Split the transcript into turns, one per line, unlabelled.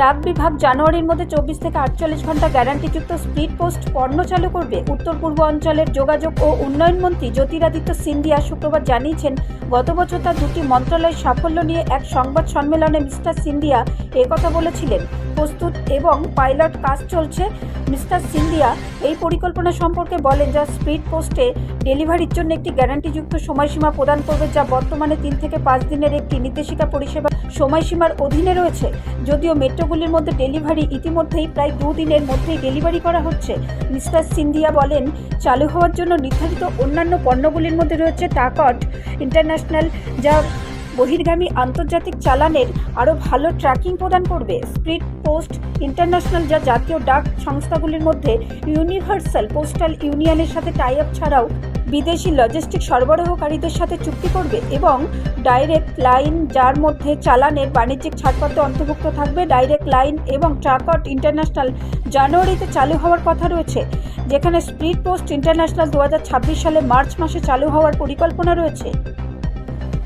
ডাক বিভাগ জানুয়ারির মধ্যে চব্বিশ থেকে আটচল্লিশ ঘণ্টা গ্যারান্টিযুক্ত স্পিড পোস্ট পণ্য চালু করবে। উত্তর পূর্ব অঞ্চলের যোগাযোগ ও উন্নয়ন মন্ত্রী জ্যোতিরাদিত্য সিন্ধিয়া শুক্রবার জানিয়েছেন, গত বছর তার দুটি মন্ত্রণালয়ের সাফল্য নিয়ে এক সংবাদ সম্মেলনে মিস্টার সিন্ধিয়া একথা বলেছিলেন। প্রস্তুত এবং পাইলট কাজ চলছে। মিস্টার সিন্ধিয়া, এই পরিকল্পনা সম্পর্কে বলেন যা স্পিড পোস্টে ডেলিভারির জন্য একটি গ্যারান্টিযুক্ত সময়সীমা প্রদান করবে, যা বর্তমানে তিন থেকে পাঁচ দিনের একটি নির্দেশিকা পরিষেবা সময়সীমার অধীনে রয়েছে। যদিও মেট্রোগুলির মধ্যে ডেলিভারি ইতিমধ্যেই প্রায় দুদিনের মধ্যেই ডেলিভারি করা হচ্ছে। মিস্টার সিন্ধিয়া বলেন, চালু হওয়ার জন্য নির্ধারিত অন্যান্য পণ্যগুলির মধ্যে রয়েছে টাকট ইন্টারন্যাশনাল, যা বহির্গামী আন্তর্জাতিক চালানের আরও ভালো ট্র্যাকিং প্রদান করবে স্পিড পোস্ট ইন্টারন্যাশনাল যা জাতীয় ডাক সংস্থাগুলির মধ্যে ইউনিভার্সাল পোস্টাল ইউনিয়নের সাথে টাই আপ ছাড়াও বিদেশি লজিস্টিক সরবরাহকারীদের সাথে চুক্তি করবে এবং ডাইরেক্ট লাইন যার মধ্যে চালানের বাণিজ্যিক ছাড়পত্র অন্তর্ভুক্ত থাকবে। ডাইরেক্ট লাইন এবং ট্রাকট ইন্টারন্যাশনাল জানুয়ারিতে চালু হওয়ার কথা রয়েছে, যেখানে স্পিড পোস্ট ইন্টারন্যাশনাল দু হাজার ছাব্বিশ সালে মার্চ মাসে চালু হওয়ার পরিকল্পনা রয়েছে।